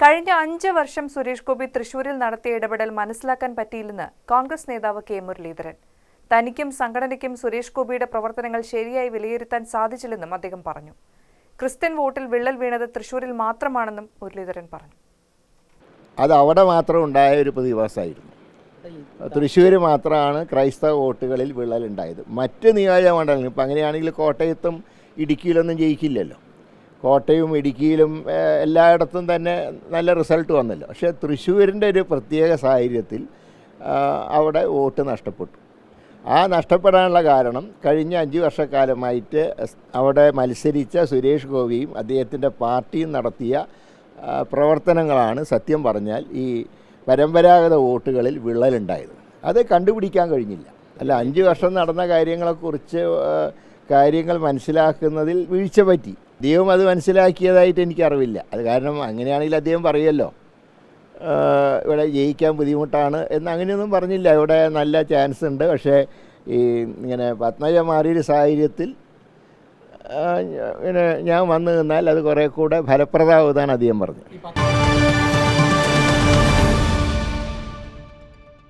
കഴിഞ്ഞ അഞ്ച് വർഷം സുരേഷ് ഗോപി തൃശൂരിൽ നടത്തിയ ഇടപെടൽ മനസ്സിലാക്കാൻ പറ്റിയില്ലെന്ന് കോൺഗ്രസ് നേതാവ് കെ മുരളീധരൻ. തനിക്കും സംഘടനയ്ക്കും സുരേഷ് ഗോപിയുടെ പ്രവർത്തനങ്ങൾ ശരിയായി വിലയിരുത്താൻ സാധിച്ചില്ലെന്നും അദ്ദേഹം പറഞ്ഞു. ക്രിസ്ത്യൻ വോട്ടിൽ വിള്ളൽ വീണത് തൃശൂരിൽ മാത്രമാണെന്നും മുരളീധരൻ പറഞ്ഞു. അത് അവിടെ മാത്രം ഉണ്ടായ ഒരു പ്രതിഭാസമായിരുന്നു. തൃശ്ശൂർ മാത്രമാണ് ക്രൈസ്തവ വോട്ടുകളിൽ വിള്ളൽ ഉണ്ടായത്. മറ്റ് നിയോജകമണ്ഡലങ്ങൾ ഇപ്പം അങ്ങനെയാണെങ്കിൽ കോട്ടയത്തും ഇടുക്കിയിലൊന്നും ജയിക്കില്ലല്ലോ. കോട്ടയവും ഇടുക്കിയിലും എല്ലായിടത്തും തന്നെ നല്ല റിസൾട്ട് വന്നല്ലോ. പക്ഷേ തൃശ്ശൂരിന്റെ ഒരു പ്രത്യേക സാഹചര്യത്തിൽ അവിടെ വോട്ട് നഷ്ടപ്പെട്ടു. ആ നഷ്ടപ്പെടാനുള്ള കാരണം കഴിഞ്ഞ അഞ്ച് വർഷക്കാലമായിട്ട് അവിടെ മത്സരിച്ച സുരേഷ് ഗോപിയും അദ്ദേഹത്തിന്റെ പാർട്ടിയും നടത്തിയ പ്രവർത്തനങ്ങളാണ് സത്യം പറഞ്ഞാൽ ഈ പരമ്പരാഗത വോട്ടുകളിൽ വിള്ളലുണ്ടായത്. അത് കണ്ടുപിടിക്കാൻ കഴിഞ്ഞില്ല. അല്ല അഞ്ച് വർഷം നടന്ന കാര്യങ്ങളെക്കുറിച്ച് കാര്യങ്ങൾ മനസ്സിലാക്കുന്നതിൽ വീഴ്ച പറ്റി. ദൈവം അത് മനസ്സിലാക്കിയതായിട്ട് എനിക്കറിവില്ല. അത് കാരണം അങ്ങനെയാണെങ്കിൽ അദ്ദേഹം പറയുമല്ലോ ഇവിടെ ജയിക്കാൻ ബുദ്ധിമുട്ടാണ് എന്ന് അങ്ങനെയൊന്നും പറഞ്ഞില്ല. ഇവിടെ നല്ല ചാൻസ് ഉണ്ട്. പക്ഷേ ഈ ഇങ്ങനെ പത്മജ മാറിയൊരു സാഹചര്യത്തിൽ ഇങ്ങനെ ഞാൻ വന്നു നിന്നാൽ അത് കുറേ കൂടെ ഫലപ്രദമാകുമെന്നാണ് അദ്ദേഹം പറഞ്ഞത്.